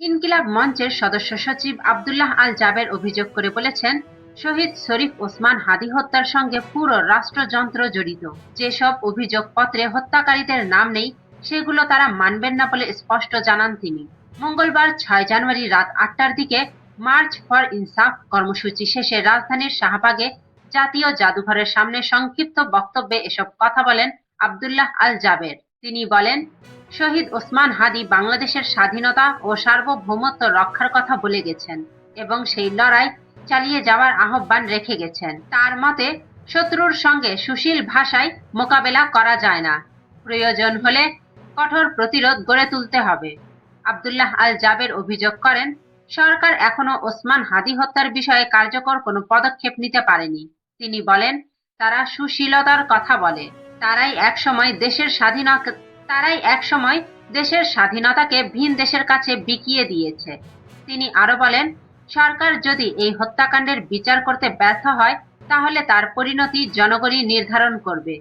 ইনকিলাব মঞ্চের সদস্য সচিব আব্দুল্লাহ আল জাবের অভিযোগ করে বলেছেন, শহীদ শরীফ ওসমান হাদি হত্যার সঙ্গে পুরো রাষ্ট্রযন্ত্র জড়িত। যেসব অভিযোগ পত্রে হত্যাকারীদের নাম নেই, সেগুলো তারা মানবেন না বলে স্পষ্ট জানান তিনি। মঙ্গলবার ছয় জানুয়ারি রাত আটটার দিকে মার্চ ফর ইনসাফ কর্মসূচি শেষে রাজধানীর শাহবাগে জাতীয় জাদুঘরের সামনে সংক্ষিপ্ত বক্তব্যে এসব কথা বলেন আব্দুল্লাহ আল জাবের। তিনি বলেন শহীদ ওসমান হাদি বাংলাদেশের স্বাধীনতা ও সার্বভৌমত্ব রক্ষার কথা বলে গেছেন এবং সেই লড়াই চালিয়ে যাওয়ার আহ্বান রেখে গেছেন। তার মতে, শত্রুর সঙ্গে সুশীল ভাষায় মোকাবেলা করা যায় না। প্রয়োজন হলে কঠোর প্রতিরোধ গড়ে তুলতে হবে। আব্দুল্লাহ আল জাবের অভিযোগ করেন, সরকার এখনও ওসমান হাদি হত্যার বিষয়ে কার্যকর কোনো পদক্ষেপ নিতে পারেনি। তিনি বলেন, তারা সুশীলতার কথা বলে। তারাই একসময় দেশের স্বাধীনতা তারাই একসময় দেশের স্বাধীনতাকে ভিন দেশের কাছে বিকিয়ে দিয়েছে। তিনি আরও বলেন, সরকার যদি এই হত্যাকাণ্ডের বিচার করতে ব্যর্থ হয়, তাহলে তার পরিণতি জনগণই নির্ধারণ করবে।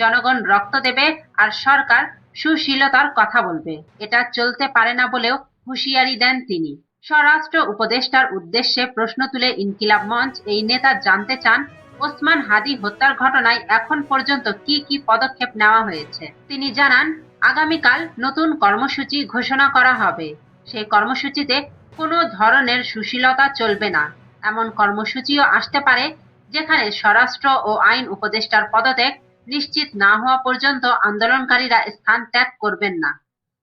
জনগণ রক্ত দেবে আর সরকার সুশীলতার কথা বলবে। এটা চলতে পারে না বলেও হুঁশিয়ারি দেন তিনি। স্বরাষ্ট্র উপদেষ্টার উদ্দেশ্যে প্রশ্ন তুলে ইনকিলাব মঞ্চ এই নেতা জানতে চান, ওসমান হাদি হত্যার ঘটনায় এখন পর্যন্ত কি কি পদক্ষেপ নেওয়া হয়েছে। তিনি জানান আগামীকাল নতুন কর্মসূচি ঘোষণা করা হবে। সেই কর্মসূচিতে কোনো ধরনের সুশীলতা চলবে না। এমন কর্মসূচিও আসতে পারে, যেখানে স্বরাষ্ট্র ও আইন উপদেষ্টার পদত্যাগ নিশ্চিত না হওয়া পর্যন্ত আন্দোলনকারীরা স্থান ত্যাগ করবেন না।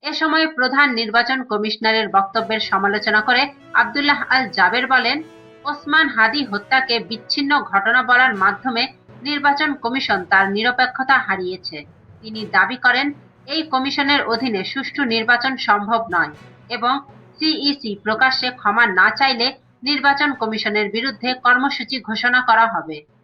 এ সময় প্রধান নির্বাচন কমিশনারের বক্তব্যের সমালোচনা করে আব্দুল্লাহ আল জাবের বলেন, ওসমান হাদি হত্যাকে বিচ্ছিন্ন ঘটনা বলার মাধ্যমে নির্বাচন কমিশন তার নিরপেক্ষতা হারিয়েছে। তিনি দাবি করেন এই কমিশনের অধীনে সুষ্ঠু নির্বাচন সম্ভব নয় এবং সিইসি প্রকাশ্যে ক্ষমা না চাইলে নির্বাচন কমিশনের বিরুদ্ধে কর্মসূচি ঘোষণা করা হবে।